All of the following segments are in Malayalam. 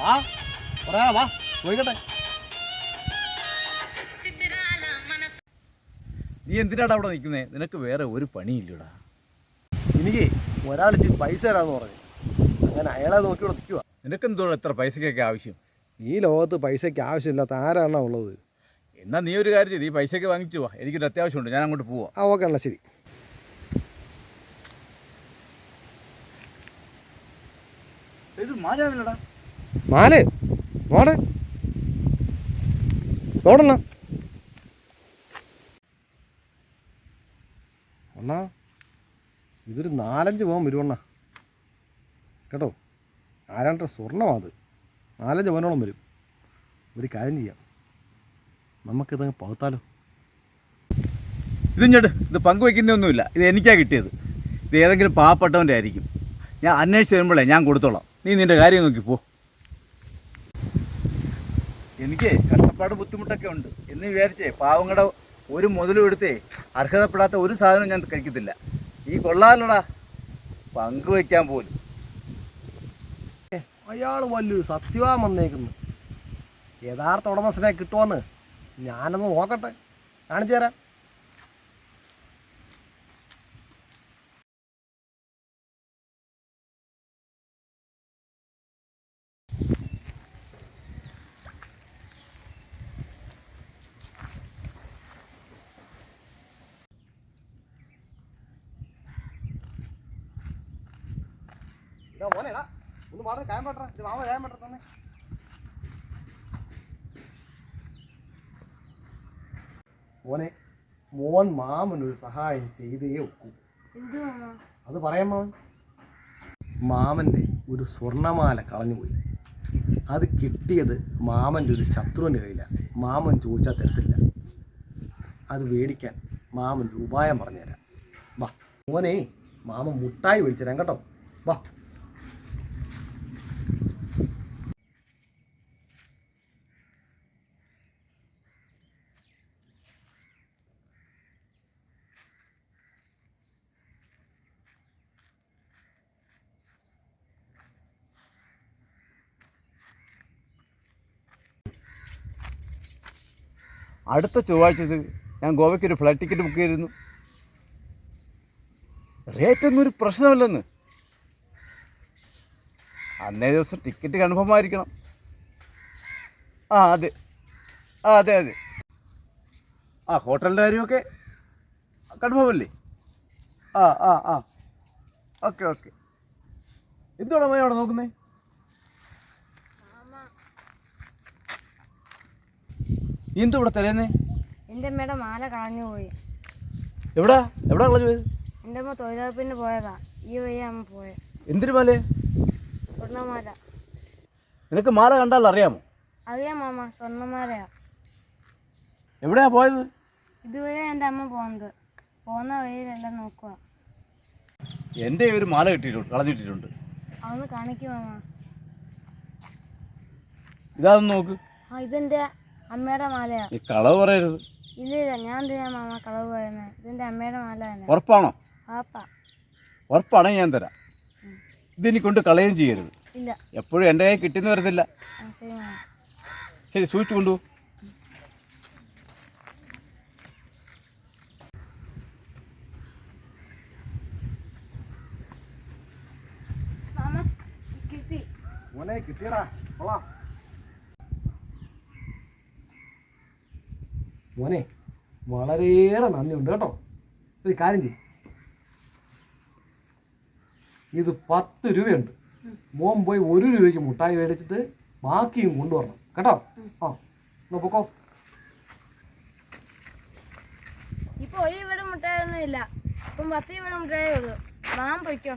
വാ പറയാ വാ ചോദിക്കട്ടെ നീ എന്തിനാടാ അവിടെ നിൽക്കുന്നേ? നിനക്ക് വേറെ ഒരു പണിയില്ലടാ. എനിക്ക് ഒരാൾ ഇച്ചിരി പൈസ തരാന്ന് പറഞ്ഞു. അങ്ങനെ അയാളെ നോക്കി ഇവിടെ നിൽക്കുക നിനക്ക് എന്തോടാ എത്ര പൈസക്കൊക്കെ ആവശ്യം? ഈ ലോകത്ത് പൈസയ്ക്ക് ആവശ്യമില്ലാത്ത ആരാണോ ഉള്ളത്? എന്നാൽ നീ ഒരു കാര്യം ചെയ്ത് ഈ പൈസയ്ക്ക് വാങ്ങിച്ചു പോവാ എനിക്കൊരു അത്യാവശ്യമുണ്ട് ഞാൻ അങ്ങോട്ട് പോവാം. ആ ഓക്കെ അണ്ണ ശരി. ഇത് മാരാവില്ലടാ നാല്. നോടെ നോടണ്ണ അണ്ണാ ഇതൊരു നാലഞ്ച് പോകാൻ വരുവണ്ണ കേട്ടോ? ആരാണ്ട സ്വർണമാത് നാലഞ്ച് പവനോളം വരും. ഒരു കാര്യം ചെയ്യാം. നമുക്കിതങ്ങ് പകുത്താലോ? ഇത് ഞെട് ഇത് പങ്കുവെക്കുന്നൊന്നുമില്ല ഇത് എനിക്കാ കിട്ടിയത്. ഇത് ഏതെങ്കിലും പാവപ്പെട്ടവന്റെ ആയിരിക്കും. ഞാൻ അന്വേഷിച്ച് വരുമ്പോഴേ ഞാൻ കൊടുത്തോളാം. നീ നിന്റെ കാര്യം നോക്കി പോ. എനിക്ക് കഷ്ടപ്പാട് ബുദ്ധിമുട്ടൊക്കെ ഉണ്ട് എന്ന് വിചാരിച്ചേ പാവങ്ങളുടെ ഒരു മുതലും എടുത്തേ അർഹതപ്പെടാത്ത ഒരു സാധനം ഞാൻ കഴിക്കത്തില്ല. ഈ കൊള്ളാലടാ. പങ്കുവയ്ക്കാൻ പോലും. അയാൾ വലിയൊരു സത്യവാം വന്നേക്കുന്നു. യഥാർത്ഥ ഉടമസ്ഥനെ കിട്ടുമെന്ന് ഞാനൊന്ന് നോക്കട്ടെ. കാണിച്ചു തരാം. ഇതാ ഒന്ന് മാറി കായം പറ്ററ ഇത് മാമ കായം പറ്റ തന്നെ. മോനെ മോൻ മാമൻ ഒരു സഹായം ചെയ്തേ ഒക്കൂ. അത് പറയാം മാമൻ മാമന്റെ ഒരു സ്വർണമാല കളഞ്ഞുപോയി. അത് കിട്ടിയത് മാമന്റെ ഒരു ശത്രുവിന്റെ കയ്യിലാണ്. മാമൻ ചോദിച്ചാൽ തരത്തില്ല. അത് മേടിക്കാൻ മാമൻ ഒരു ഉപായം പറഞ്ഞുതരാം. വാ മോനെ മാമൻ മുട്ടായി മേടിച്ചു തരാം കേട്ടോ. വാ. അടുത്ത ചൊവ്വാഴ്ച ഞാൻ ഗോവയ്ക്ക് ഒരു ഫ്ലൈറ്റ് ടിക്കറ്റ് ബുക്ക് ചെയ്തിരുന്നു. റേറ്റ് ഒന്നും ഒരു പ്രശ്നമല്ലെന്ന്. അന്നേ ദിവസം ടിക്കറ്റ് കൺഫേം ആയിരിക്കണം. ആ അതെ. ആ അതെ അതെ. ആ ഹോട്ടലിന്റെ കാര്യമൊക്കെ കൺഫേം അല്ലേ? ആ ആ ആ. Okay okay. എന്തുവാണ് അവിടെ നോക്കുന്നേ നീ എന്തോ ഇവിടെ തരുന്നേ എന്റെ അമ്മയുടെ മാല കളഞ്ഞു പോയി. എവിടാ? എവിടാ കളഞ്ഞു പോയത്? എന്റെ അമ്മ തൊഴിലുറപ്പിന് പോയതാ. ഈ വഴി അമ്മ പോയത് എന്തിനു മാലേ? സ്വർണമാല. നിനക്ക് മാല കണ്ടാൽ അറിയാമോ? അറിയാം മാമ സ്വർണമാലയാ. എവിടെയാ പോയത്? ഇതുവരെ എന്റെ അമ്മ പോകുന്നത് പോകുന്ന വഴിയിലെല്ലാം നോക്കുക എന്റെ ഒരു മാല കിട്ടിയിട്ടുണ്ട് കളഞ്ഞിട്ടിട്ടുണ്ട്. അതൊന്ന് കാണിക്കും മാമ. ഇതാന്ന് നോക്ക്. ആ ഇതെന്റെ അമ്മയുടെ മാലയാ നീ കളവ് പറയരുത്. ഇല്ല ഇല്ല ഞാൻ എന്തിനാ മാമ കളവ് പറയുന്നത് ഇതിന്റെ അമ്മയുടെ മാല തന്നെ. ഉറപ്പാണോ? പാപ്പ ഉറപ്പാണെങ്കിൽ ഞാൻ തരാം. ഇതിനി കൊണ്ട് കളയുകയും ചെയ്യരുത്. ഇല്ല. എപ്പോഴും എന്റെ കയ്യിൽ കിട്ടിയെന്ന് വരുന്നില്ല ആ ശരി മാമ. ശരി സൂക്ഷിച്ചു കൊണ്ടുപോ. മാമ കിട്ടി. മോനെ കിട്ടിയടാ. കൊള്ളാം. മോനെ വളരെയേറെ നന്ദിയുണ്ട് കേട്ടോ. ഒരു കാര്യം ചെയ്യും. ഇത് പത്ത് രൂപയുണ്ട്. മോൻ പോയി ഒരു രൂപയ്ക്ക് മുട്ടായി മേടിച്ചിട്ട് ബാക്കിയും കൊണ്ടുവരണം. കേട്ടോ? ആ എന്നാ പൊക്കോ. ഇപ്പൊ ഒരു ഇവിടെ മുട്ടായൊന്നും ഇല്ല. ഇപ്പം പത്ത് ഇവിടെ മുട്ടായേ ഉള്ളൂ. മാം പൊയ്ക്കോ.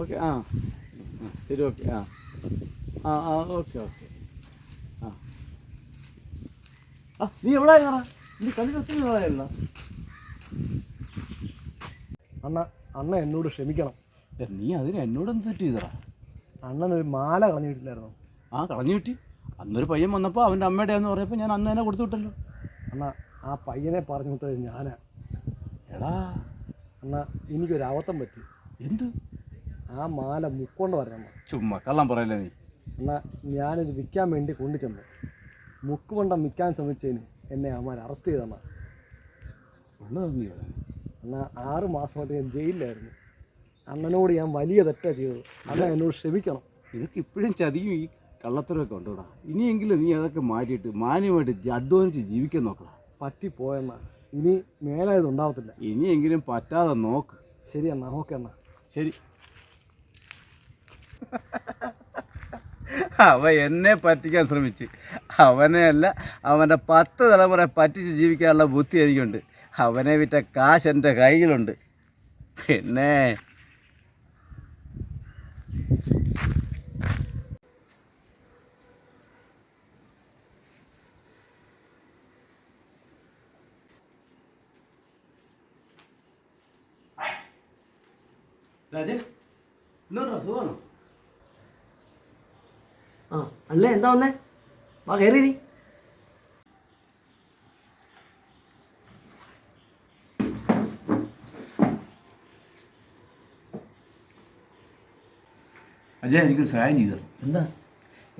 ഓക്കെ ആ ആ, ശരി ഓക്കെ ആ ആ ആ ഓക്കെ ഓക്കെ ആ ആ നീ എവിടെ നീ കണ്ടിട്ട് ഒത്തിരി നാളായല്ലോ അണ്ണ അണ്ണ എന്നോട് ക്ഷമിക്കണം. നീ അതിന് എന്നോടൊന്ന് തെറ്റ് ചെയ്തടാ അണ്ണൻ ഒരു മാല കളഞ്ഞു വീട്ടിലായിരുന്നു ആ കളഞ്ഞു കിട്ടി അന്നൊരു പയ്യൻ വന്നപ്പോൾ അവന്റെ അമ്മയുടെ എന്ന് പറഞ്ഞപ്പോൾ ഞാൻ അന്ന് തന്നെ കൊടുത്തു വിട്ടല്ലോ. അണ്ണ ആ പയ്യനെ പറഞ്ഞു വിട്ടത് ഞാനാ. എടാ. അണ്ണ എനിക്കൊരു അബദ്ധം പറ്റി. എന്ത്? ആ മാല മുക്കൊണ്ട് പറഞ്ഞു ചുമ്മാ കള്ളം പറയല്ലേ നീ? എന്നാ ഞാനിത് വിൽക്കാൻ വേണ്ടി കൊണ്ടു ചെന്നു. മുക്കുവണ്ടം വിൽക്കാൻ ശ്രമിച്ചതിന് എന്നെ അമ്മ അറസ്റ്റ് ചെയ്തെന്ന എന്നാൽ ആറ് മാസമായിട്ട് ഞാൻ ജയിലിലായിരുന്നു. അണ്ണനോട് ഞാൻ വലിയ തെറ്റാ ചെയ്തത്. അണ്ണ എന്നോട് ക്ഷമിക്കണം. ഇതൊക്കെ ഇപ്പോഴും ചതിയും ഈ കള്ളത്തരമൊക്കെ ഉണ്ടോടാ ഇനിയെങ്കിലും നീ അതൊക്കെ മാറ്റിയിട്ട് മാന്യമായിട്ട് അധ്വാനിച്ച് ജീവിക്കാൻ നോക്കണം പറ്റിപ്പോയെന്ന ഇനി മേലായത് ഉണ്ടാവത്തില്ല. ഇനിയെങ്കിലും പറ്റാതെ നോക്ക്. ശരി അണ്ണ ഓക്കെ അണ്ണ. ശരി. അവ എന്നെ പറ്റിക്കാൻ ശ്രമിച്ച്. അവനെ അല്ല അവന്റെ പത്ത് തലമുറ പറ്റിച്ച് ജീവിക്കാനുള്ള ബുദ്ധി എനിക്കുണ്ട്. അവനെ വിറ്റ കാശ് എന്റെ കയ്യിലുണ്ട് പിന്നെ രാജൻ ഇന്നോട്ടാ സുഖമാണോ? അല്ലേ? എന്താ വന്നേ? വാ കയറി അജയ് എനിക്ക് സഹായം ചെയ്തു. എന്താ?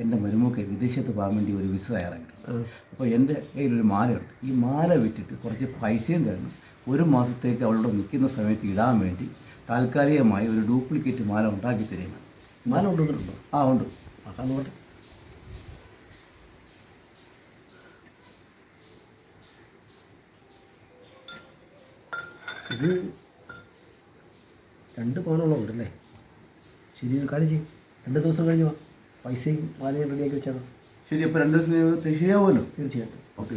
എന്റെ മരുമൊക്കെ വിദേശത്ത് പോകാൻ വേണ്ടി ഒരു വിസ തയ്യാറാക്കിയിട്ടുണ്ട്. അപ്പോൾ എന്റെ കയ്യിലൊരു മാലയുണ്ട്. ഈ മാല വിറ്റിട്ട് കുറച്ച് പൈസയും തരണം ഒരു മാസത്തേക്ക് അവളോട് നിൽക്കുന്ന സമയത്ത് ഇടാൻ വേണ്ടി താൽക്കാലികമായി ഒരു ഡ്യൂപ്ലിക്കേറ്റ് മാല ഉണ്ടാക്കി തരുന്നത് മാല ഉണ്ടോ ആ ഉണ്ട്. അതാണ് നോട്ടെ ഇത് രണ്ട് പവനുള്ള വീടല്ലേ? ശരി കാര്യം ചെയ്യും. രണ്ട് ദിവസം കഴിഞ്ഞ് വാ. പൈസയും മാലയും റെഡിയാക്കി വെച്ചാൽ ശരി അപ്പോൾ രണ്ട് ദിവസം ശരിയാവുമല്ലോ തീർച്ചയായിട്ടും. ഓക്കെ.